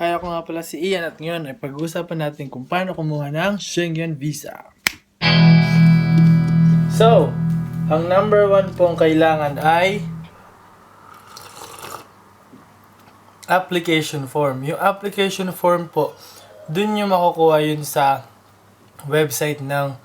Hi, ako nga pala si Ian at ngayon ay pag-uusapan natin kung paano kumuha ng Schengen Visa. So, ang number one pong kailangan ay application form. Yung application form po, dun yung makukuha yun sa website ng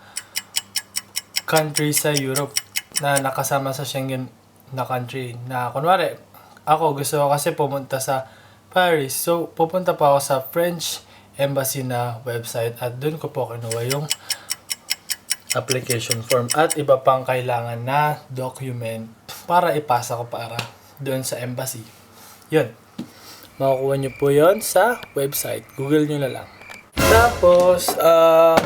country sa Europe na nakasama sa Schengen na country. Na kunwari, ako gusto ko kasi pumunta sa Paris. So, pupunta pa ako sa French Embassy na website at dun ko po kinuha yung application form at iba pang kailangan na document para ipasa ko para doon sa embassy. Yun. Makukuha nyo po yon sa website. Google nyo na lang. Tapos, um,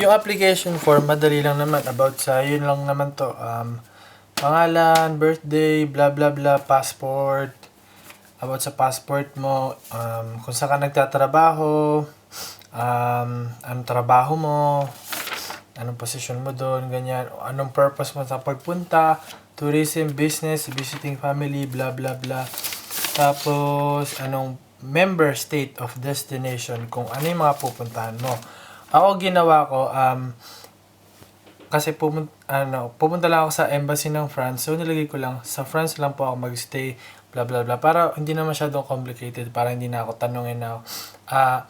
yung application form, madali lang naman. About sa, yun lang naman to. Um, pangalan, birthday, blah blah blah, passport, about sa passport mo, um, kung saan ka nagtatrabaho, um, anong trabaho mo, anong position mo doon, ganyan, anong purpose mo sa pagpunta, tourism, business, visiting family, blah blah blah. Tapos, anong member state of destination, kung ano yung mga pupuntahan mo. Ako ginawa ko, um, kasi pumunta, ano, pumunta lang ako sa embassy ng France. So, nilagay ko lang, sa France lang po ako magstay, blah, blah, blah. Para hindi na masyadong complicated. Para hindi na ako tanongin na, ah,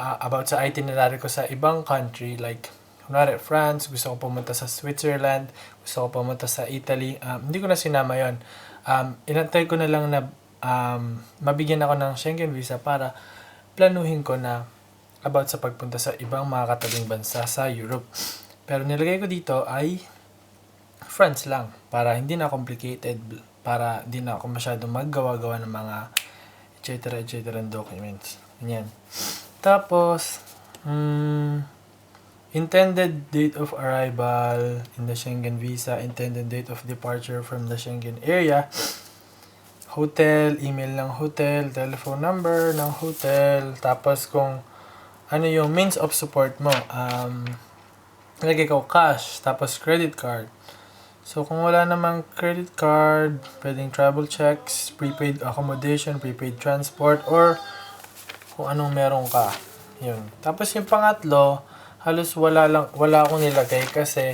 ah, about sa itinerary ko sa ibang country. Like, kunwari, France, gusto ko pumunta sa Switzerland, gusto ko pumunta sa Italy. Um, hindi ko na sinama yon Um, inantay ko na lang na um, mabigyan ako ng Schengen visa para planuhin ko na about sa pagpunta sa ibang mga katabing bansa sa Europe. Pero nilagay ko dito ay France lang para hindi na complicated para hindi na ako masyadong maggawa-gawa ng mga etc. etc. documents. Ganyan. Tapos, mm, intended date of arrival in the Schengen visa, intended date of departure from the Schengen area, hotel, email ng hotel, telephone number ng hotel, tapos kung ano yung means of support mo. Um, nilagay ko cash, tapos credit card. So, kung wala namang credit card, pwedeng travel checks, prepaid accommodation, prepaid transport, or kung anong meron ka. Yun. Tapos yung pangatlo, halos wala lang, wala akong nilagay kasi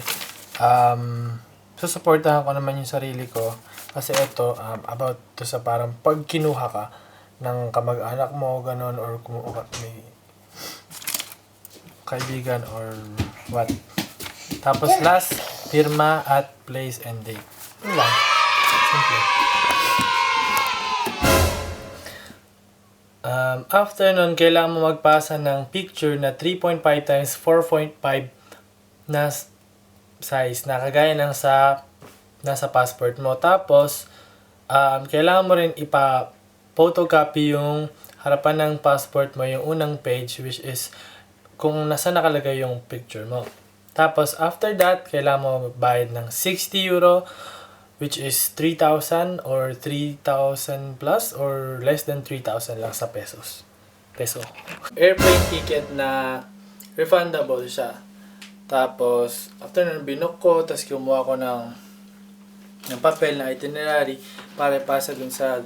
um, susuportahan ko naman yung sarili ko. Kasi ito, um, about to sa parang pag kinuha ka ng kamag-anak mo, ganun, or kumuha may kaibigan or what. Tapos last, firma at place and date. Yun lang. Simple. Um, after nun, kailangan mo magpasa ng picture na 3.5 times 4.5 na size na kagaya ng sa nasa passport mo. Tapos, um, kailangan mo rin ipa photocopy yung harapan ng passport mo, yung unang page, which is kung nasa nakalagay yung picture mo. Tapos, after that, kailangan mo magbayad ng 60 euro, which is 3,000 or 3,000 plus or less than 3,000 lang sa pesos. Peso. Airplane ticket na refundable siya. Tapos, after nun, binook ko, tapos kumuha ko ng, ng papel na itinerary para ipasa dun sa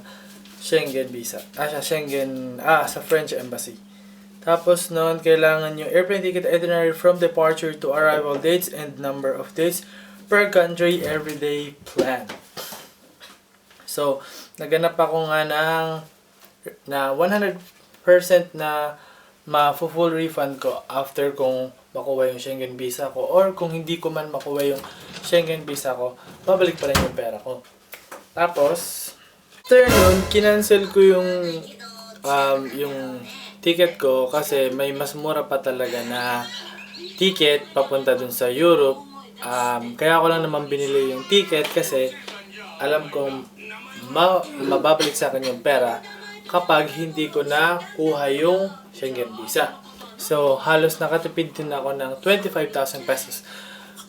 Schengen visa. Ah, sa Schengen, ah, sa French embassy. Tapos noon, kailangan yung airplane ticket itinerary from departure to arrival dates and number of dates per country everyday plan. So, naganap ako nga ng na 100% na ma-full refund ko after kung makuha yung Schengen visa ko or kung hindi ko man makuha yung Schengen visa ko, babalik pa rin yung pera ko. Tapos, after nun, kinancel ko yung um, yung ticket ko kasi may mas mura pa talaga na ticket papunta dun sa Europe. Um, kaya ko lang naman binili yung ticket kasi alam kong ma- mababalik sa akin yung pera kapag hindi ko na kuha yung Schengen visa. So, halos nakatipid din ako ng 25,000 pesos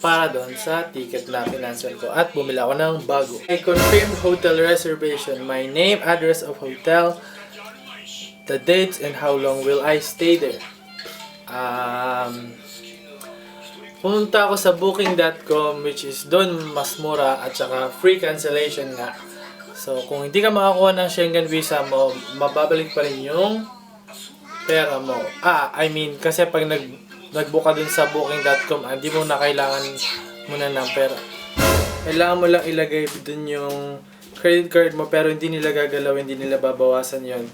para doon sa ticket na financial ko at bumili ako ng bago. I confirmed hotel reservation, my name, address of hotel, the dates and how long will I stay there. Um, pumunta ako sa booking.com which is doon mas mura at saka free cancellation nga So, kung hindi ka makakuha ng Schengen visa mo, mababalik pa rin yung pera mo. Ah, I mean, kasi pag nag nag-book ka dun sa booking.com, ah, hindi mo na kailangan muna ng pera. Kailangan mo lang ilagay dun yung credit card mo pero hindi nila gagalaw, hindi nila babawasan yon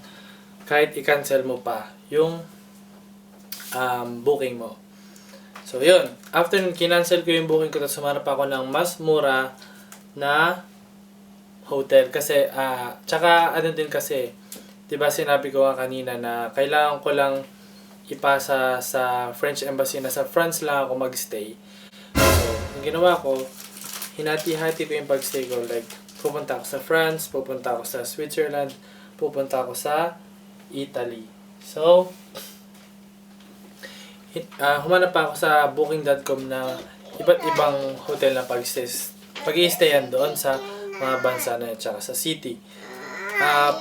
kahit i-cancel mo pa yung um, booking mo. So, yun. After nun, kinancel ko yung booking ko, tapos sumanap ako ng mas mura na hotel. Kasi, ah, tsaka ano din kasi, di ba sinabi ko nga kanina na kailangan ko lang ipasa sa French Embassy na sa France lang ako magstay. So, yung ginawa ko, hinati-hati ko yung pagstay ko. Like, pupunta ako sa France, pupunta ako sa Switzerland, pupunta ako sa Italy. So, hit, ah, humanap pa ako sa booking.com na iba't ibang hotel na pag stayan doon sa mga bansa na yun, tsaka sa city. Ah,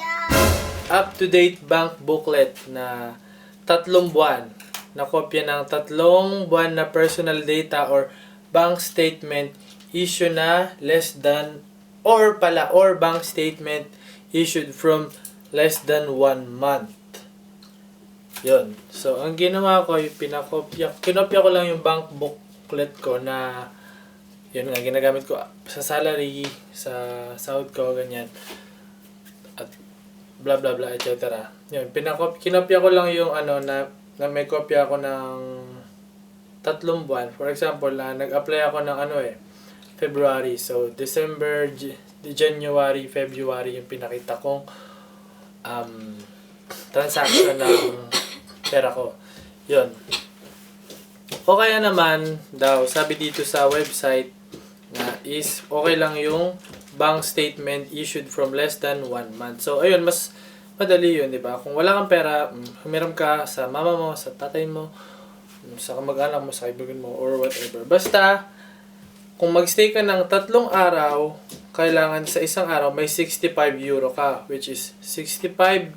up-to-date bank booklet na tatlong buwan na kopya ng tatlong buwan na personal data or bank statement issue na less than or pala or bank statement issued from less than one month. Yun. So, ang ginawa ko, yung pinakopya, kinopya ko lang yung bank booklet ko na yun nga, ginagamit ko sa salary, sa sahod ko, ganyan. At blah blah blah, etc. Yun, pinakop, kinopya ko lang yung ano na, na may kopya ako ng tatlong buwan. For example, na nag-apply ako ng ano eh, February. So, December, J- January, February yung pinakita kong um, transaction ng pera ko. Yun. O kaya naman daw, sabi dito sa website na is okay lang yung bank statement issued from less than one month. So, ayun, mas madali yun, di ba? Kung wala kang pera, mm, humiram ka sa mama mo, sa tatay mo, mm, sa kamag-anak mo, sa kaibigan mo, or whatever. Basta, kung magstay ka ng tatlong araw, kailangan sa isang araw may 65 euro ka, which is 65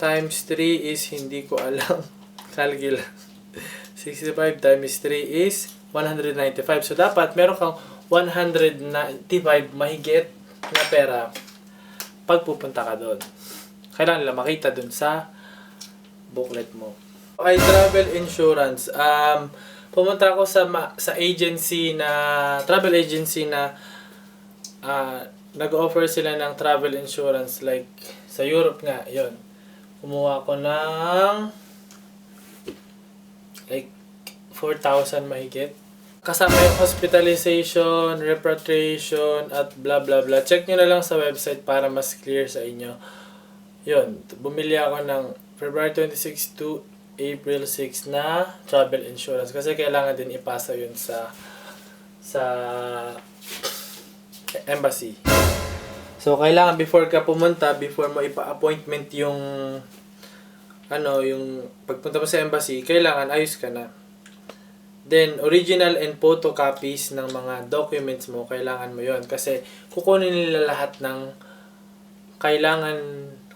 times 3 is hindi ko alam. Kalkila. 65 times 3 is 195. So, dapat meron kang 195 mahigit na pera pag pupunta ka doon. Kailangan nila makita doon sa booklet mo. Okay, travel insurance. Um, pumunta ako sa sa agency na travel agency na ah, nag-offer sila ng travel insurance like sa Europe nga, 'yon. Kumuha ko ng like 4,000 mahigit. Kasama yung hospitalization, repatriation, at blah blah blah. Check nyo na lang sa website para mas clear sa inyo. Yun, bumili ako ng February 26 to April 6 na travel insurance kasi kailangan din ipasa yun sa sa embassy. So, kailangan before ka pumunta, before mo ipa-appointment yung ano, yung pagpunta mo sa embassy, kailangan ayos ka na. Then, original and photocopies ng mga documents mo, kailangan mo yon Kasi, kukunin nila lahat ng kailangan,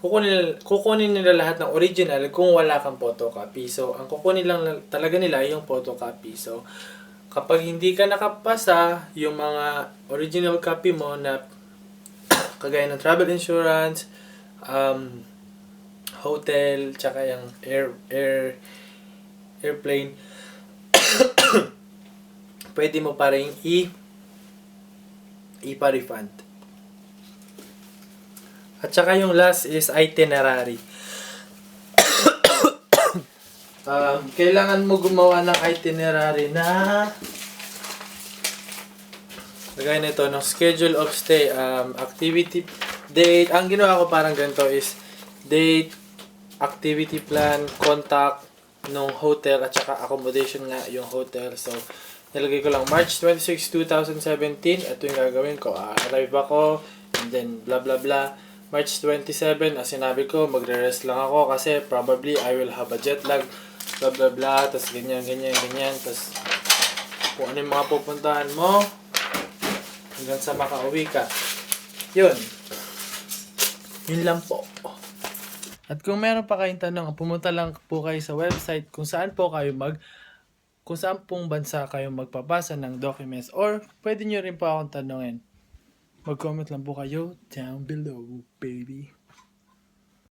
kukunin, kukunin nila lahat ng original kung wala kang photocopy. So, ang kukunin lang talaga nila yung photocopy. So, kapag hindi ka nakapasa, yung mga original copy mo na kagaya ng travel insurance, um, hotel, tsaka yung air, air, airplane, pwede mo pa rin i ipa-refund. At saka yung last is itinerary. Um, kailangan mo gumawa ng itinerary na Lagay na ito, no? schedule of stay, um, activity, date. Ang ginawa ko parang ganito is date, activity plan, contact nung hotel at saka accommodation nga yung hotel. So, nilagay ko lang March 26, 2017. Ito yung gagawin ko. Arrive ako, and then blah blah blah. March 27, as sinabi ko, magre-rest lang ako kasi probably I will have a jet lag. Blah blah blah. Tapos ganyan, ganyan, ganyan. Tapos kung ano yung mga pupuntahan mo, hanggang sa makauwi ka. Yun. Yun lang po. At kung meron pa kayong tanong, pumunta lang po kayo sa website kung saan po kayo mag kung saan pong bansa kayo magpapasa ng documents or pwede nyo rin po akong tanungin. Mag-comment lang po kayo down below, baby.